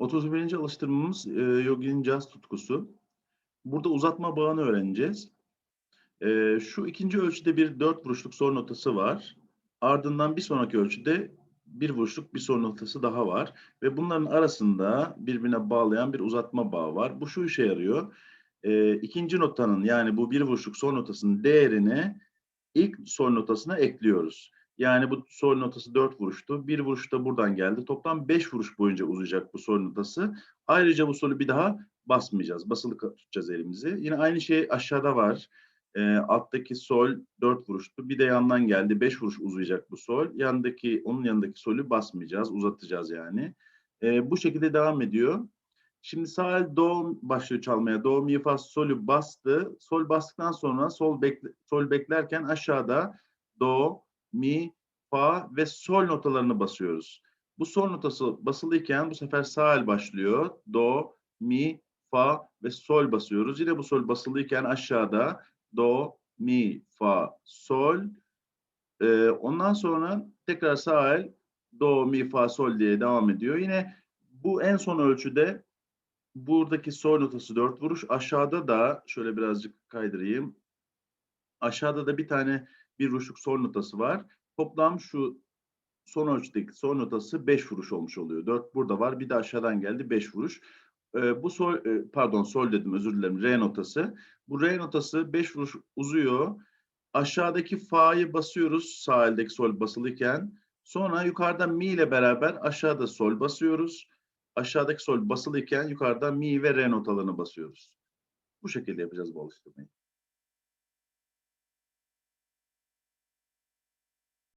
31. alıştırmamız e, Yogi'nin caz tutkusu. Burada uzatma bağını öğreneceğiz. E, şu ikinci ölçüde bir dört vuruşluk sol notası var. Ardından bir sonraki ölçüde bir vuruşluk bir sol notası daha var. Ve bunların arasında birbirine bağlayan bir uzatma bağı var. Bu şu işe yarıyor. E, ikinci notanın yani bu bir vuruşluk sol notasının değerini ilk sol notasına ekliyoruz. Yani bu sol notası 4 vuruştu. Bir vuruş da buradan geldi. Toplam 5 vuruş boyunca uzayacak bu sol notası. Ayrıca bu solu bir daha basmayacağız. Basılı tutacağız elimizi. Yine aynı şey aşağıda var. E, alttaki sol 4 vuruştu. Bir de yandan geldi. 5 vuruş uzayacak bu sol. Yandaki onun yanındaki solü basmayacağız. Uzatacağız yani. E, bu şekilde devam ediyor. Şimdi sağ el do başlıyor çalmaya. Do, mi, fa, solü bastı. Sol bastıktan sonra sol, bekle, sol beklerken aşağıda do, mi, fa ve sol notalarını basıyoruz. Bu sol notası basılıyken bu sefer sağ el başlıyor. Do, mi, fa ve sol basıyoruz. Yine bu sol basılıyken aşağıda do, mi, fa, sol. Ee, ondan sonra tekrar sağ el do, mi, fa, sol diye devam ediyor. Yine bu en son ölçüde buradaki sol notası dört vuruş. Aşağıda da şöyle birazcık kaydırayım. Aşağıda da bir tane bir vuruşluk sol notası var. Toplam şu son ölçüdeki sol notası 5 vuruş olmuş oluyor. 4 burada var. Bir de aşağıdan geldi 5 vuruş. Ee, bu sol e, pardon sol dedim özür dilerim. Re notası. Bu re notası 5 vuruş uzuyor. Aşağıdaki fa'yı basıyoruz sağ eldeki sol basılıyken. Sonra yukarıda mi ile beraber aşağıda sol basıyoruz. Aşağıdaki sol basılıyken yukarıda mi ve re notalarını basıyoruz. Bu şekilde yapacağız bu alıştırmayı.